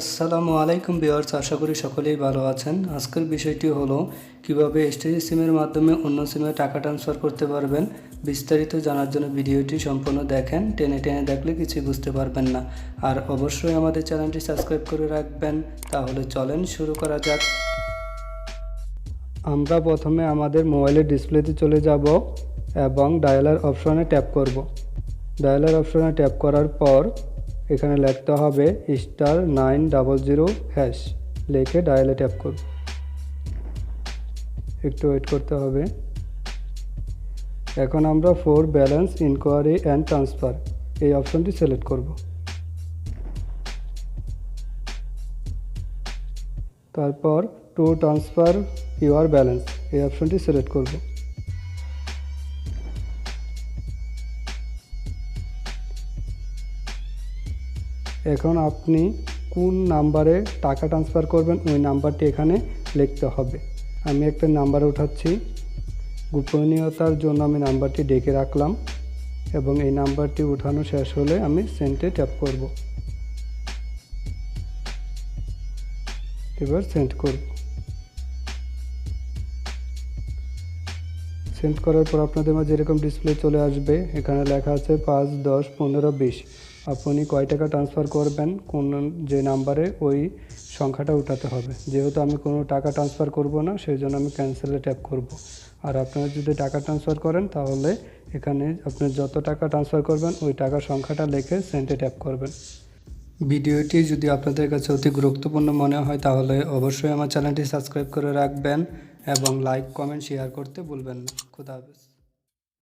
আসসালামু আলাইকুম বিয়ার্স আশা করি সকলেই ভালো আছেন। আজকের বিষয়টি হলো, কীভাবে এসটিজি সিমের মাধ্যমে অন্য সিমে টাকা ট্রান্সফার করতে পারবেন, বিস্তারিত জানার জন্য ভিডিওটি সম্পূর্ণ দেখেন। টেনে টেনে দেখলে কিছুই বুঝতে পারবেন না। আর অবশ্যই আমাদের চ্যানেলটি সাবস্ক্রাইব করে রাখবেন, তাহলে চলেন শুরু করা যাক। আমরা প্রথমে আমাদের মোবাইলের ডিসপ্লেতে চলে যাব এবং ডায়ালার অপশনে ট্যাপ করব। ডায়ালার অপশনে ট্যাপ করার পর এখানে লিখতে হবে star nine double zero hash. লিখে ডায়ালে ট্যাপ করব একটু ওয়েট করতে হবে। এখন আমরা for balance inquiry and transfer এই অপশনটি সিলেক্ট করব। তারপর টু ট্রান্সফার ইউর ব্যালেন্স এই অপশনটি সিলেক্ট করব। এখন আপনি কোন নাম্বারে টাকা ট্রান্সফার করবেন, ওই নাম্বারটি এখানে লিখতে হবে। আমি একটা নাম্বার উঠাচ্ছি। গোপনীয়তার জন্য আমি নাম্বারটি ডেকে রাখলাম এবং এই নাম্বারটি উঠানো শেষ হলে আমি সেন্টে ট্যাপ করব। এবার সেন্ড করব। সেন্ড করার পর আপনাদের মাঝে এরকম ডিসপ্লে চলে আসবে। এখানে লেখা আছে পাঁচ, দশ, পনেরো, বিশ। আপনি কয় টাকা ট্রান্সফার করবেন, কোন যে নাম্বারে ওই সংখ্যাটা উঠাতে হবে। যেহেতু আমি কোনো টাকা ট্রান্সফার করব না, সেই জন্য আমি ক্যান্সেলে ট্যাপ করব। আর আপনারা যদি টাকা ট্রান্সফার করেন, তাহলে এখানে আপনি যত টাকা ট্রান্সফার করবেন, ওই টাকার সংখ্যাটা লিখে সেন্টে ট্যাপ করবেন। ভিডিওটি যদি আপনাদের কাছে অতি গুরুত্বপূর্ণ মনে হয়, তাহলে অবশ্যই আমার চ্যানেলটি সাবস্ক্রাইব করে রাখবেন। এবং লাইক কমেন্ট শেয়ার করতে ভুলবেন না। খুদা হাফেজ।